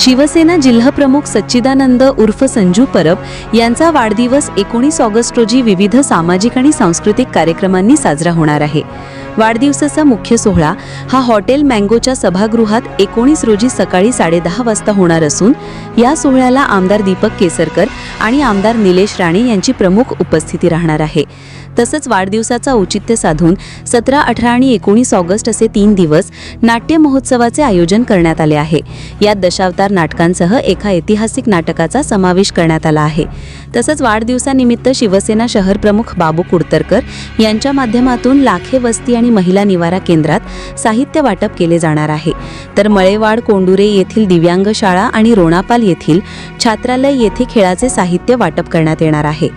शिवसेना जिल्हाप्रमुख सच्चिदानंद उर्फ संजू परब यांचा वाढदिवस एकोणीस ऑगस्ट रोजी विविध सामाजिक आणि सांस्कृतिक कार्यक्रमांनी साजरा होणार आहे. वाढदिवसाचा मुख्य सोहळा हा हॉटेल मँगोच्या सभागृहात एकोणीस रोजी सकाळी साडेदहा वाजता होणार असून या सोहळ्याला आमदार दीपक केसरकर आणि आमदार निलेश राणे यांची प्रमुख उपस्थिती राहणार आहे. तसंच वाढदिवसाचा औचित्य साधून सतरा अठरा आणि एकोणीस ऑगस्ट असे तीन दिवस नाट्य महोत्सवाचे आयोजन करण्यात आले आहे. यात दशावतार नाटकांसह एका ऐतिहासिक नाटकाचा समावेश करण्यात आला आहे. तसंच वाढदिवसानिमित्त शिवसेना शहर प्रमुख बाबू कुडतरकर यांच्या माध्यमातून लाखे वस्ती आणि महिला निवारा केंद्रात साहित्य वाटप केले जाणार आहे. तर मळेवाड कोंडुरे येथील दिव्यांग शाळा आणि रोणापाल येथील छात्रालय येथे खेळाचे साहित्य वाटप करण्यात येणार आहे.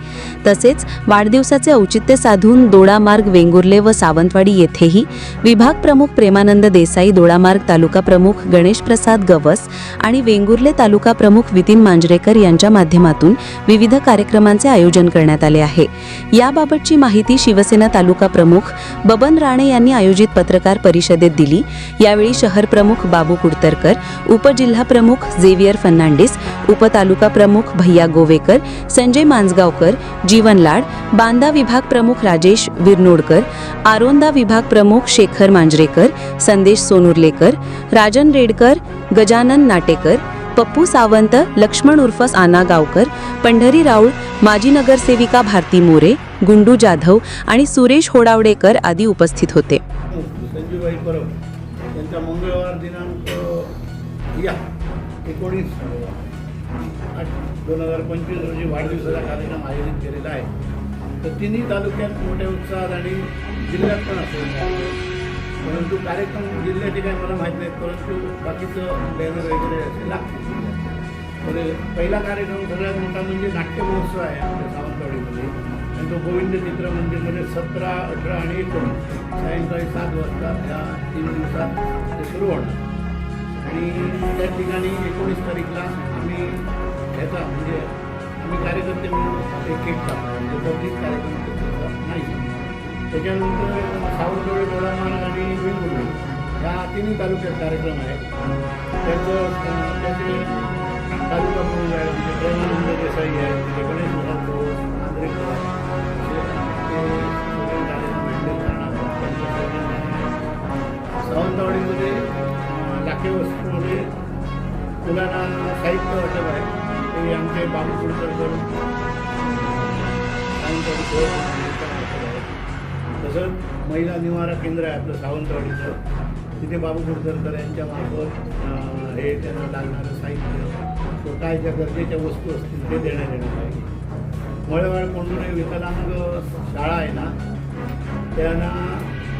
तसेच वाढदिवसाचे औचित्य साधून दोडामार्ग वेंगुर्ले व सावंतवाडी येथेही विभाग प्रमुख प्रेमानंद देसाई दोडामार्ग तालुका प्रमुख गणेश प्रसाद गवस आणि वेंगुर्ले तालुका प्रमुख वितीन मांजरेकर यांच्या माध्यमातून विविध कार्यक्रमांचे आयोजन करण्यात आले आहे. याबाबतची माहिती शिवसेना तालुका प्रमुख बबन राणे यांनी आयोजित पत्रकार परिषदेत दिली. यावेळी शहर प्रमुख बाबू कुडतरकर उपजिल्हा प्रमुख झेवियर फर्नांडिस उपतालुका प्रमुख भैया गोवेकर संजय मांजगावकर जीवन लाड बांदा विभाग प्रमुख राजेश विरनोडकर आरोंदा विभाग प्रमुख शेखर मांजरेकर संदेश सोनुर्लेकर राजन रेडकर गजानन नाटेकर पप्पू सावंत लक्ष्मण उर्फ आना गावकर पंढरी राऊळ माजी नगरसेविका भारती मोरे गुंडू जाधव आणि सुरेश होडावडेकर आदी उपस्थित होते. संजूबाई परब यांचा मंगळवार दिनांक या एकोणीस दोन हजार पंचवीस रोजी वाढदिवसाचा कार्यक्रम आयोजित केलेला आहे. तर तिन्ही तालुक्यात मोठ्या उत्साहात आणि जिल्ह्यात पण असेल परंतु कार्यक्रम जिल्ह्याचे काही मला माहीत नाहीत परंतु बाकीचं बॅनर वगैरे असे लागतील. तर पहिला कार्यक्रम सगळ्यात मोठा म्हणजे नाट्य महोत्सव आहे आमच्या सावंतवाडीमध्ये. आणि तो गोविंद चित्र मंदिरमध्ये सतरा अठरा आणि एकोणीस. सायंकाळी सात वाजता ह्या तीन दिवसात ते सुरू होणार. आणि त्या ठिकाणी एकोणीस तारीखला आम्ही ह्याचा म्हणजे मी कार्यकर्ते म्हणून एक केक कापला म्हणजे पब्लिक कार्यकर्ते नाही. त्याच्यानंतर सावंतवाडी डोळामान आणि वेंगुर्ले ह्या तिन्ही तालुक्यात कार्यक्रम आहे त्याचं त्याचे तालुका म्हणून आहे म्हणजे प्रेमानंद देसाई आहे तिथे म्हणजे गणेश महाराज नांद्रेकर म्हणजे, सावंतवाडीमध्ये लाखे वस्तूमध्ये मुलांना साहित्य वाटप आहे. ते आमचे बाबू कुलकर्णी तसंच महिला निवारा केंद्र आहे आपलं सावंतवाडीचं. तिथे बाबू कुलकर्णकर यांच्या मार्फत हे त्यांना लागणारं साहित्य तो काय ज्या गरजेच्या वस्तू असतील ते देण्यात येणार आहे. मळेवाड कोंडुरे विकलांग शाळा आहे ना त्यांना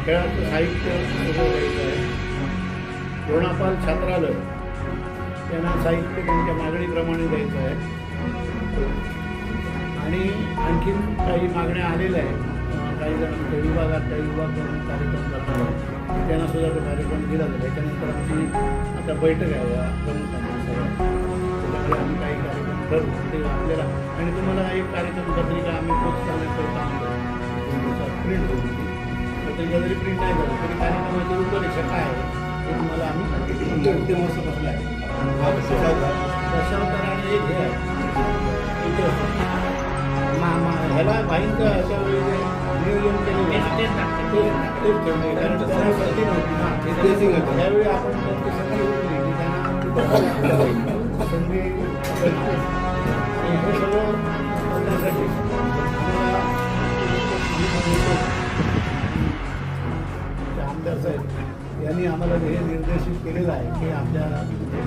खेळाचं साहित्य सगळं आहे. छात्रालय. त्यांना साहित्य त्यांच्या मागणीप्रमाणे द्यायचं आहे. आणि आणखीन काही मागण्या आलेल्या आहेत. काही जणांच्या विभागात काही विभाग म्हणून कार्यक्रम करतात. त्यांना सुद्धा तो कार्यक्रम दिला जातो त्याच्यानंतर आमची आता बैठक आहे. या आम्ही काही कार्यक्रम ठरवू ते आपल्याला आणि तुम्हाला एक कार्यक्रम पत्रिका आम्ही प्रोत्साहनाचं काम करतो प्रिंट होऊ पत्रिका जरी प्रिंट नाही झालं तरी कार्यक्रमाची रूपरेषा काय आहे ते तुम्हाला आम्ही सांगितलं आहे. दशावताराने मा- ह्याला भाईंचं अशा नियोजन केलेलं तेच ठेवले कारण नव्हती ना त्यावेळी आपण त्यांची संधी होती की त्यांना संधी आणि हे सगळं करण्यासाठी आमदार साहेब. यांनी आम्हाला हे निर्देशित केलेलं आहे की आपल्या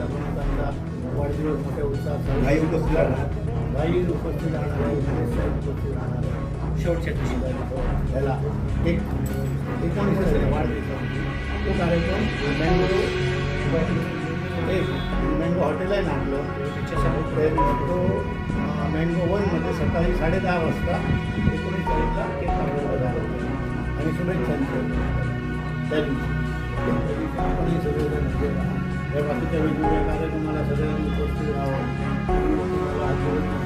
प्रमुखांचा वाढदिवस मोठ्या उत्साहात भाई उपस्थित राहणार. भाई उपस्थित राहणार आहे गणेश साहेब उपस्थित राहणार आहे. शेवटच्या दिवशी. याला एक एकोणीस वाढदिवसामध्ये तो कार्यक्रम मँगो एक मँगो हॉटेल आहे ना आपलं. त्याच्यासाठी तो मँगो वनमध्ये सकाळी साडेदहा वाजता एकोणीस तारीखला केक कापलेला झाला आणि शुभेच्छांची त्या दिवशी या बाकीच्या वेगवेगळ्या कार्यक्रमाला सगळ्यांनी उपस्थित राहावं.